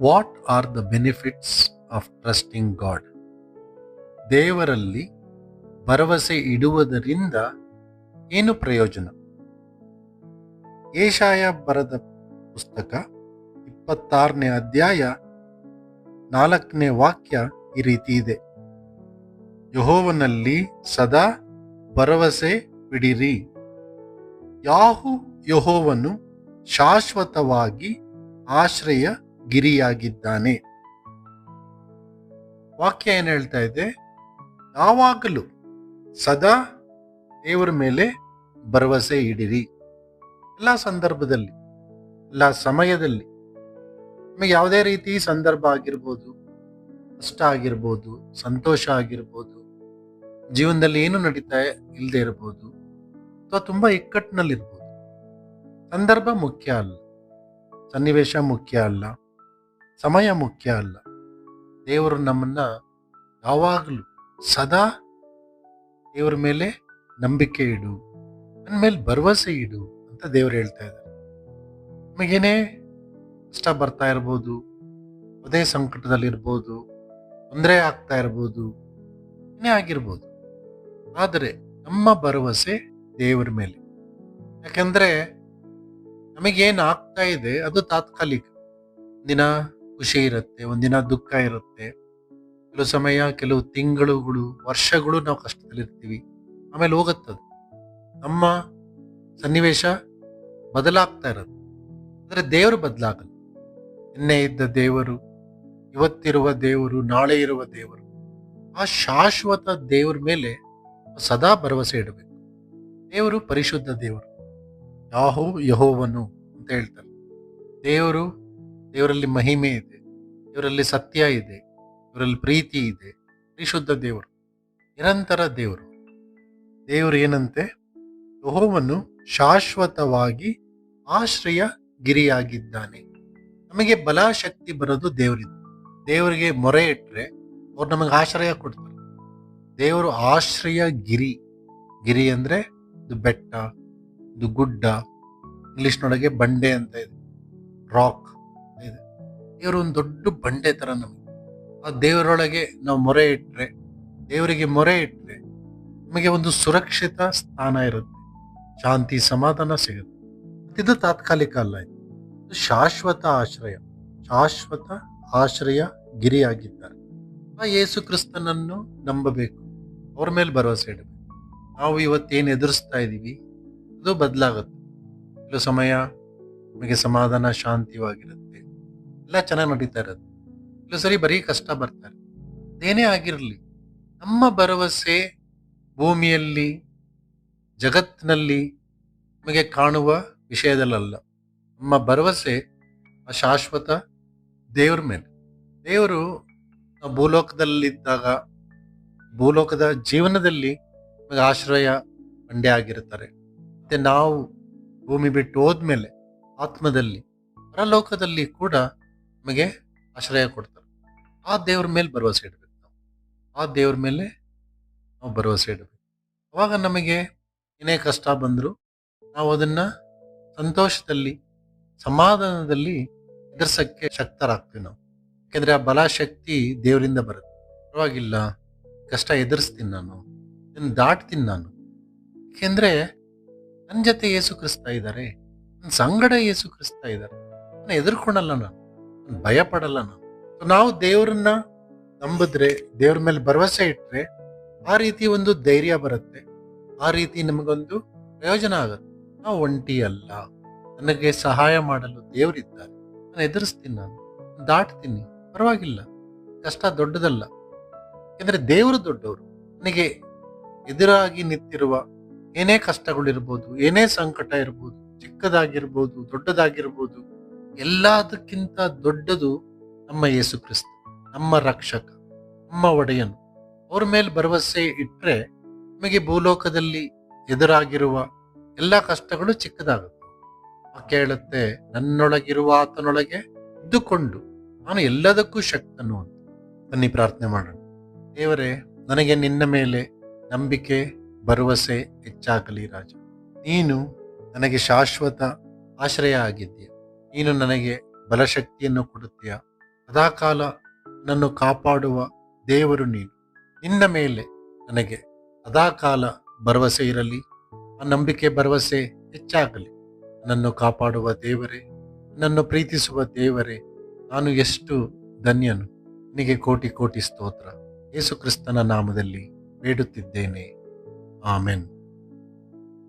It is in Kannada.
What are the benefits of trusting god ದೇವರಲ್ಲಿ ಭರವಸೆ ಇಡುವುದರಿಂದ ಏನು ಪ್ರಯೋಜನ? ಏಷಾಯ ಬರದ ಪುಸ್ತಕ ಇಪ್ಪತ್ತಾರನೇ ಅಧ್ಯಾಯ ನಾಲ್ಕನೇ ವಾಕ್ಯ ಈ ರೀತಿ ಇದೆ. ಯಹೋವನಲ್ಲಿ ಸದಾ ಭರವಸೆ ಬಿಡಿರಿ ಯಾಹು ಯಹೋವನು ಶಾಶ್ವತವಾಗಿ ಆಶ್ರಯ ಗಿರಿಯಾಗಿದ್ದಾನೆ. ವಾಕ್ಯ ಏನು ಹೇಳ್ತಾ ಇದೆ? ಯಾವಾಗಲೂ ಸದಾ ದೇವರ ಮೇಲೆ ಭರವಸೆ ಇಡಿರಿ. ಎಲ್ಲ ಸಂದರ್ಭದಲ್ಲಿ, ಎಲ್ಲ ಸಮಯದಲ್ಲಿ ನಿಮಗೆ ಯಾವುದೇ ರೀತಿ ಸಂದರ್ಭ ಆಗಿರ್ಬೋದು, ಕಷ್ಟ ಆಗಿರ್ಬೋದು, ಸಂತೋಷ ಆಗಿರ್ಬೋದು, ಜೀವನದಲ್ಲಿ ಏನು ನಡೀತಾ ಇಲ್ಲದೆ ಇರ್ಬೋದು, ಅಥವಾ ತುಂಬ ಇಕ್ಕಟ್ಟಿನಲ್ಲಿರ್ಬೋದು, ಸಂದರ್ಭ ಮುಖ್ಯ ಅಲ್ಲ, ಸನ್ನಿವೇಶ ಮುಖ್ಯ ಅಲ್ಲ ಸಮಯ ಮುಖ್ಯ ಅಲ್ಲ. ದೇವರು ನಮ್ಮನ್ನು ಯಾವಾಗಲೂ ಸದಾ ದೇವರ ಮೇಲೆ ನಂಬಿಕೆ ಇಡು ನನ್ನ ಮೇಲೆ ಭರವಸೆ ಇಡು ಅಂತ ದೇವರು ಹೇಳ್ತಾ ಇದ್ದಾರೆ. ನಮಗೇನೇ ಕಷ್ಟ ಬರ್ತಾ ಇರ್ಬೋದು, ಅದೇ ಸಂಕಟದಲ್ಲಿರ್ಬೋದು, ತೊಂದರೆ ಆಗ್ತಾ ಇರ್ಬೋದು, ಏನೇ ಆಗಿರ್ಬೋದು, ಆದರೆ ನಮ್ಮ ಭರವಸೆ ದೇವರ ಮೇಲೆ. ಯಾಕೆಂದರೆ ನಮಗೇನು ಆಗ್ತಾ ಇದೆ ಅದು ತಾತ್ಕಾಲಿಕ. ಒಂದಿನ ಖುಷಿ ಇರುತ್ತೆ, ಒಂದಿನ ದುಃಖ ಇರುತ್ತೆ. ಕೆಲವು ಸಮಯ, ಕೆಲವು ತಿಂಗಳುಗಳು, ವರ್ಷಗಳು ನಾವು ಕಷ್ಟದಲ್ಲಿರ್ತೀವಿ ಆಮೇಲೆ ಹೋಗುತ್ತದು. ನಮ್ಮ ಸನ್ನಿವೇಶ ಬದಲಾಗ್ತಾ ಇರುತ್ತೆ. ಆದರೆ ದೇವರು ಬದಲಾಗಲ್ಲ. ನಿನ್ನೆ ಇದ್ದ ದೇವರು, ಇವತ್ತಿರುವ ದೇವರು, ನಾಳೆ ಇರುವ ದೇವರು, ಆ ಶಾಶ್ವತ ದೇವರ ಮೇಲೆ ಸದಾ ಭರವಸೆ ಇಡಬೇಕು. ದೇವರು ಪರಿಶುದ್ಧ ದೇವರು. ಯಾಹೋ ಯಹೋವನು ಅಂತ ಹೇಳ್ತಾರೆ. ದೇವರು ದೇವರಲ್ಲಿ ಮಹಿಮೆ ಇದೆ, ದೇವರಲ್ಲಿ ಸತ್ಯ ಇದೆ ಇವರಲ್ಲಿ ಪ್ರೀತಿ ಇದೆ, ಪರಿಶುದ್ಧ ದೇವರು, ನಿರಂತರ ದೇವರು. ದೇವರು ಏನಂತೆ? ಯಹೋವನ್ನು ಶಾಶ್ವತವಾಗಿ ಆಶ್ರಯ ಗಿರಿಯಾಗಿದ್ದಾನೆ ನಮಗೆ ಬಲ ಶಕ್ತಿ ಬರೋದು ದೇವರಿಂದ. ದೇವರಿಗೆ ಮೊರೆ ಇಟ್ಟರೆ ಅವ್ರು ನಮಗೆ ಆಶ್ರಯ ಕೊಡ್ತಾರೆ. ದೇವರು ಆಶ್ರಯ ಗಿರಿ ಗಿರಿ ಅಂದರೆ ಇದು ಬೆಟ್ಟ, ಇದು ಗುಡ್ಡ, ಇಂಗ್ಲಿಷ್ನೊಳಗೆ ಬಂಡೆ ಅಂತ ಇದೆ. ರಾಕ್. ದೇವರು ಒಂದು ದೊಡ್ಡ ಬಂಡೆ ತರ ನಮಗೆ. ಆ ದೇವರೊಳಗೆ ನಾವು ಮೊರೆ ಇಟ್ಟರೆ ದೇವರಿಗೆ ಮೊರೆ ಇಟ್ಟರೆ ನಮಗೆ ಒಂದು ಸುರಕ್ಷಿತ ಸ್ಥಾನ ಇರುತ್ತೆ. ಶಾಂತಿ ಸಮಾಧಾನ ಸಿಗುತ್ತೆ. ಇದು ತಾತ್ಕಾಲಿಕ ಅಲ್ಲ ಇದು. ಇದು ಶಾಶ್ವತ ಆಶ್ರಯ. ಶಾಶ್ವತ ಆಶ್ರಯ ಗಿರಿಯಾಗಿದ್ದಾರೆ. ಆ ಯೇಸು ಕ್ರಿಸ್ತನನ್ನು ನಂಬಬೇಕು. ಅವ್ರ ಮೇಲೆ ಭರವಸೆ ಇಡಬೇಕು. ನಾವು ಇವತ್ತೇನು ಎದುರಿಸ್ತಾ ಇದ್ದೀವಿ ಅದು ಬದಲಾಗುತ್ತೆ. ಕೆಲವು ಸಮಯ ನಮಗೆ ಸಮಾಧಾನ ಶಾಂತಿವಾಗಿರುತ್ತೆ. ಎಲ್ಲ ಚೆನ್ನಾಗಿ ನಡೀತಾ ಇರೋದು. ಕೆಲವು ಸರಿ ಬರೀ ಕಷ್ಟ ಬರ್ತಾರೆ ಅದೇನೇ ಆಗಿರಲಿ, ನಮ್ಮ ಭರವಸೆ ಭೂಮಿಯಲ್ಲಿ, ಜಗತ್ತಿನಲ್ಲಿ ನಮಗೆ ಕಾಣುವ ವಿಷಯದಲ್ಲಲ್ಲ. ನಮ್ಮ ಭರವಸೆ ಶಾಶ್ವತ ದೇವ್ರ ಮೇಲೆ. ದೇವರು ಭೂಲೋಕದಲ್ಲಿದ್ದಾಗ, ಭೂಲೋಕದ ಜೀವನದಲ್ಲಿ ನಮಗೆ ಆಶ್ರಯ ಬಂಡೆ ಆಗಿರ್ತಾರೆ ಮತ್ತೆ ನಾವು ಭೂಮಿ ಬಿಟ್ಟು ಹೋದ್ಮೇಲೆ ಆತ್ಮದಲ್ಲಿ, ಪರಲೋಕದಲ್ಲಿ ಕೂಡ ನಮಗೆ ಆಶ್ರಯ ಕೊಡ್ತಾರೆ. ಆ ದೇವ್ರ ಮೇಲೆ ಭರವಸೆ ಇಡಬೇಕು ನಾವು. ಆ ದೇವ್ರ ಮೇಲೆ ನಾವು ಭರವಸೆ ಇಡಬೇಕು. ಅವಾಗ ನಮಗೆ ಏನೇ ಕಷ್ಟ ಬಂದರೂ ನಾವು ಅದನ್ನು ಸಂತೋಷದಲ್ಲಿ, ಸಮಾಧಾನದಲ್ಲಿ ಎದುರ್ಸೋಕ್ಕೆ ಶಕ್ತರಾಗ್ತೀವಿ ನಾವು. ಯಾಕೆಂದರೆ ಆ ಬಲಶಕ್ತಿ ದೇವರಿಂದ ಬರುತ್ತೆ. ಪರವಾಗಿಲ್ಲ, ಕಷ್ಟ ಎದುರಿಸ್ತೀನಿ ನಾನು, ಇದನ್ನು ದಾಟ್ತೀನಿ ನಾನು. ಯಾಕೆಂದರೆ ನನ್ನ ಜೊತೆ ಏಸು ಕ್ರಿಸ್ತಾ ಇದ್ದಾರೆ ನನ್ನ ಸಂಗಡ ಏಸು ಕ್ರಿಸ್ತ ಇದ್ದಾರೆ ನಾನು ಎದುರ್ಕೊಳಲ್ಲ ನಾನು. ನಾನು ಭಯ ಪಡಲ್ಲ ನಾನು ನಾವು ದೇವ್ರನ್ನ ನಂಬಿದ್ರೆ, ದೇವ್ರ ಮೇಲೆ ಭರವಸೆ ಇಟ್ಟರೆ ಆ ರೀತಿ ಒಂದು ಧೈರ್ಯ ಬರುತ್ತೆ. ಆ ರೀತಿ ನಮಗೊಂದು ಪ್ರಯೋಜನ ಆಗುತ್ತೆ. ನಾವು ಒಂಟಿ ಅಲ್ಲ. ನನಗೆ ಸಹಾಯ ಮಾಡಲು ದೇವರಿದ್ದಾರೆ. ನಾನು ಎದುರಿಸ್ತೀನಿ ನಾನು ದಾಟ್ತೀನಿ. ಪರವಾಗಿಲ್ಲ. ಕಷ್ಟ ದೊಡ್ಡದಲ್ಲ. ಯಾಕಂದ್ರೆ ದೇವರು ದೊಡ್ಡವರು. ನನಗೆ ಎದುರಾಗಿ ನಿಂತಿರುವ ಏನೇ ಕಷ್ಟಗಳಿರ್ಬೋದು, ಏನೇ ಸಂಕಟ ಇರ್ಬೋದು, ಚಿಕ್ಕದಾಗಿರ್ಬೋದು, ದೊಡ್ಡದಾಗಿರ್ಬೋದು ಎಲ್ಲದಕ್ಕಿಂತ ದೊಡ್ಡದು ನಮ್ಮ ಯೇಸು ಕ್ರಿಸ್ತ, ನಮ್ಮ ರಕ್ಷಕ, ನಮ್ಮ ಒಡೆಯನು. ಅವ್ರ ಮೇಲೆ ಭರವಸೆ ಇಟ್ಟರೆ ನಮಗೆ ಭೂಲೋಕದಲ್ಲಿ ಎದುರಾಗಿರುವ ಎಲ್ಲ ಕಷ್ಟಗಳು ಚಿಕ್ಕದಾಗುತ್ತೆ. ಕೇಳುತ್ತೆ, ನನ್ನೊಳಗಿರುವ ಆತನೊಳಗೆ ಇದ್ದುಕೊಂಡು ನಾನು ಎಲ್ಲದಕ್ಕೂ ಶಕ್ತನು ಅಂತ. ಬನ್ನಿ ಪ್ರಾರ್ಥನೆ ಮಾಡೋಣ. ದೇವರೇ, ನನಗೆ ನಿನ್ನ ಮೇಲೆ ನಂಬಿಕೆ, ಭರವಸೆ ಹೆಚ್ಚಾಗಲಿ ರಾಜ. ನೀನು ನನಗೆ ಶಾಶ್ವತ ಆಶ್ರಯ ಆಗಿದ್ದೀಯ. ನೀನು ನನಗೆ ಬಲಶಕ್ತಿಯನ್ನು ಕೊಡುತ್ತೀಯ? ಸದಾಕಾಲ ನನ್ನ ಕಾಪಾಡುವ ದೇವರು ನೀನು. ನಿನ್ನ ಮೇಲೆ ನನಗೆ ಸದಾಕಾಲ ಭರವಸೆ ಇರಲಿ. ಆ ನಂಬಿಕೆ ಭರವಸೆ ಹೆಚ್ಚಾಗಲಿ. ನನ್ನನ್ನು ಕಾಪಾಡುವ ದೇವರೇ ನನ್ನ ಪ್ರೀತಿಸುವ ದೇವರೇ, ನಾನು ಎಷ್ಟು ಧನ್ಯನು. ನಿನಗೆ ಕೋಟಿ ಕೋಟಿ ಸ್ತೋತ್ರ. ಯೇಸುಕ್ರಿಸ್ತನ ನಾಮದಲ್ಲಿ ಬೇಡುತ್ತಿದ್ದೇನೆ. ಆಮೆನ್.